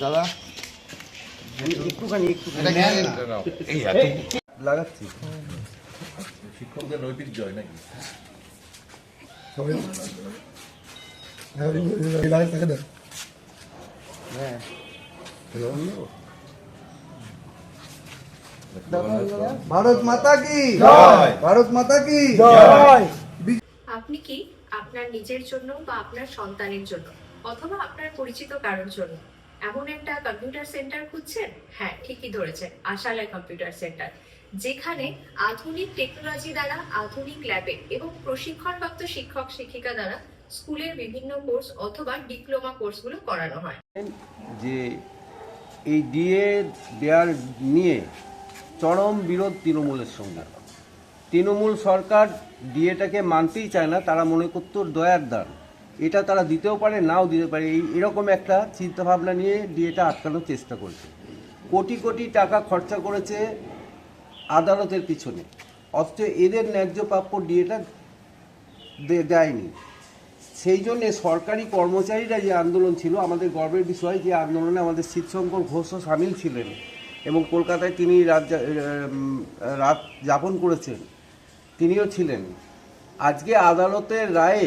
দাদা একটুখানি না। এই এত লাগাচ্ছি। শিক্ষকদের নৈতিক জয় নাকি? হ্যাঁ। ভারত মাতা কি? ভারত মাতা কি? আপনি কি আপনার নিজের জন্য বা আপনার সন্তানের জন্য অথবা আপনার পরিচিত কারোর জন্য। এমন একটা কম্পিউটার সেন্টার খুঁজছেন? হ্যাঁ ঠিকই ধরেছেন, আশালয় কম্পিউটার সেন্টার যেখানে আধুনিক টেকনোলজি দ্বারা, আধুনিক ল্যাবে এবং প্রশিক্ষণপ্রাপ্ত শিক্ষক, শিক্ষিকা দ্বারা স্কুলের বিভিন্ন কোর্স অথবা ডিপ্লোমা কোর্সগুলো করানো হয়। যে এই ডিএ দেওয়ার নিয়ে চরম বিরোধ তৃণমূলের সঙ্গে। তৃণমূল সরকার ডিএটাকে মানতেই চায় না, তারা মনে করতো দয়ার দান। এটা তারা দিতেও পারে, নাও দিতে পারে। এই, এরকম একটা চিন্তাভাবনা নিয়ে ডিএটা আটকানোর চেষ্টা করছে। কোটি কোটি টাকা খরচা করেছে আদালতের পিছনে। অথচ এদের ন্যায্য প্রাপ্য ডিএটা দেয়নি। সেই জন্যে সরকারি কর্মচারীরা যে আন্দোলন ছিল, আমাদের গর্বের বিষয় যে আন্দোলনে আমাদের শীতশঙ্কর ঘোষও সামিল ছিলেন এবং কলকাতায় তিনি রাত রাত যাপন করেছেন, তিনিও ছিলেন। আজকে আদালতের রায়ে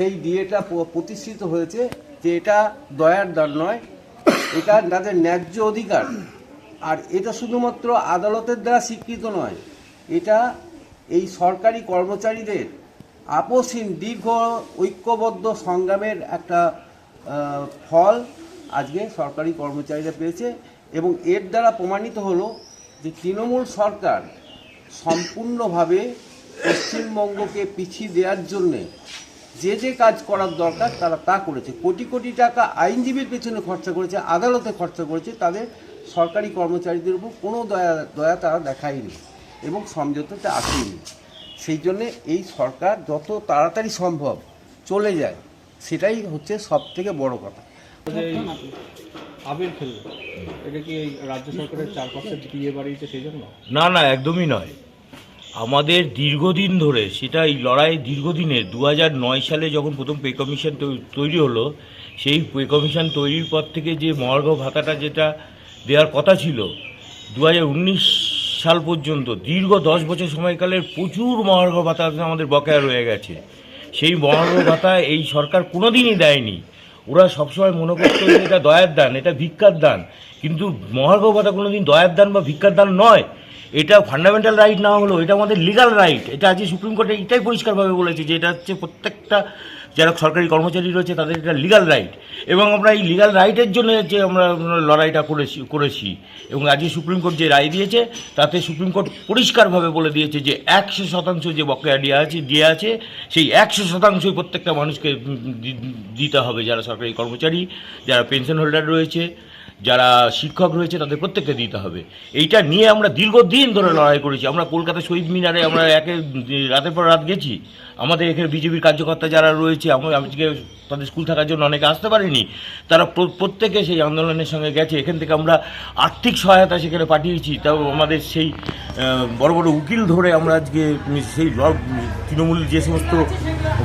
সেই ডিএটা প্রতিষ্ঠিত হয়েছে যে এটা দয়ার দান নয়, এটা তাদের ন্যায্য অধিকার। আর এটা শুধুমাত্র আদালতের দ্বারা স্বীকৃত নয়, এটা এই সরকারি কর্মচারীদের আপসহীন দীর্ঘ, ঐক্যবদ্ধ সংগ্রামের একটা ফল আজকে সরকারি কর্মচারীরা পেয়েছে এবং এর দ্বারা প্রমাণিত হলো যে তৃণমূল সরকার সম্পূর্ণভাবে পশ্চিমবঙ্গকে পিছিয়ে দেওয়ার জন্যে যে যে কাজ করার দরকার তারা তা করেছে। কোটি কোটি টাকা আইনজীবীর পেছনে খরচা করেছে আদালতে খরচা করেছে তাদের সরকারি কর্মচারীদের উপর কোনো দয়া দয়া তারা দেখায়নি এবং সমঝোতাতে আসেনি। সেই জন্যে এই সরকার যত তাড়াতাড়ি সম্ভব চলে যায় সেটাই হচ্ছে সব থেকে বড় কথা। আবির খেললো এটা কি রাজ্য সরকারের চার পার্সেন্ট দিয়ে বাড়িয়েছে সেই জন্য? না না একদমই নয়। আমাদের দীর্ঘদিন ধরে সেটা এই লড়াই দীর্ঘদিনের দু নয় সালে যখন প্রথম পে কমিশন তৈরি হলো, সেই পে কমিশন তৈরির পর থেকে যে মহার্ঘ ভাতাটা যেটা দেওয়ার কথা ছিল দু হাজার উনিশ সাল পর্যন্ত দীর্ঘ দশ বছর সময়কালের প্রচুর মহার্ঘ ভাতা আমাদের বকেয়া রয়ে গেছে। সেই মহার্ঘ ভাতা এই সরকার কোনোদিনই দেয়নি। ওরা সবসময় মনে করতো এটা দয়ার দান, এটা ভিক্ষার দান। কিন্তু মহার্ঘ ভাতা কোনোদিন দয়ার দান বা ভিক্ষার দান নয়। এটা ফান্ডামেন্টাল রাইট না হলো এটা আমাদের লিগাল রাইট এটা আজকে সুপ্রিম কোর্টে এটাই পরিষ্কারভাবে বলেছে যে এটা হচ্ছে প্রত্যেকটা যারা সরকারি কর্মচারী রয়েছে, তাদের এটা লিগাল রাইট এবং আমরা এই লিগাল রাইটের জন্য যে আমরা লড়াইটা করেছি করেছি, এবং আজকে সুপ্রিম কোর্ট যে রায় দিয়েছে, তাতে সুপ্রিম কোর্ট পরিষ্কারভাবে বলে দিয়েছে যে একশো শতাংশ যে বকেয়া দিয়ে আছে দিয়ে আছে, সেই একশো শতাংশই প্রত্যেকটা মানুষকে দিতে হবে, যারা সরকারি কর্মচারী, যারা পেনশন হোল্ডার রয়েছে যারা শিক্ষক রয়েছে তাদের প্রত্যেককে দিতে হবে। এইটা নিয়ে আমরা দীর্ঘদিন ধরে লড়াই করেছি। আমরা কলকাতা শহীদ মিনারে আমরা একে রাতের পর রাত গেছি। আমাদের এখানে বিজেপির কার্যকর্তা যারা রয়েছে আমরা আজকে তাদের স্কুল থাকার জন্য অনেকে আসতে পারেনি, তারা প্র- প্রত্যেকে সেই আন্দোলনের সঙ্গে গেছে। এখান থেকে আমরা আর্থিক সহায়তা সেখানে পাঠিয়েছি। তাও আমাদের সেই বড় বড় উকিল ধরে আমরা আজকে সেই তৃণমূল যে সমস্ত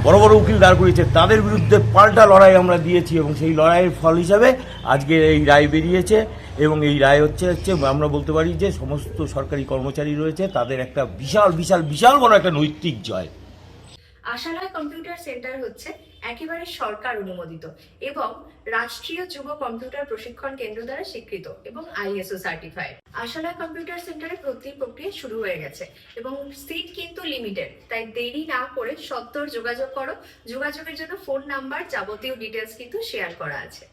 বড় বড় উকিল দাঁড় করিয়েছে, তাদের বিরুদ্ধে পাল্টা লড়াই আমরা দিয়েছি এবং সেই লড়াইয়ের ফল হিসাবে আজকে এই রায় বেরিয়েছে এবং এই রায় হচ্ছে হচ্ছে আমরা বলতে পারি যে সমস্ত সরকারি কর্মচারী রয়েছে, তাদের একটা বিশাল বিশাল বিশাল বড় একটা নৈতিক জয়। আশালয় কম্পিউটার সেন্টার হচ্ছে একেবারে সরকার অনুমোদিত এবং রাষ্ট্রীয় যুব কম্পিউটার প্রশিক্ষণ কেন্দ্র দ্বারা স্বীকৃত এবং আইএসও সার্টিফাইড আশালয় কম্পিউটার সেন্টারে ভর্তি প্রক্রিয়া শুরু হয়ে গেছে এবং সিট কিন্তু লিমিটেড তাই দেরি না করে সত্তর যোগাযোগ করো। যোগাযোগের জন্য ফোন নাম্বার যাবতীয় ডিটেলস কিন্তু শেয়ার করা আছে।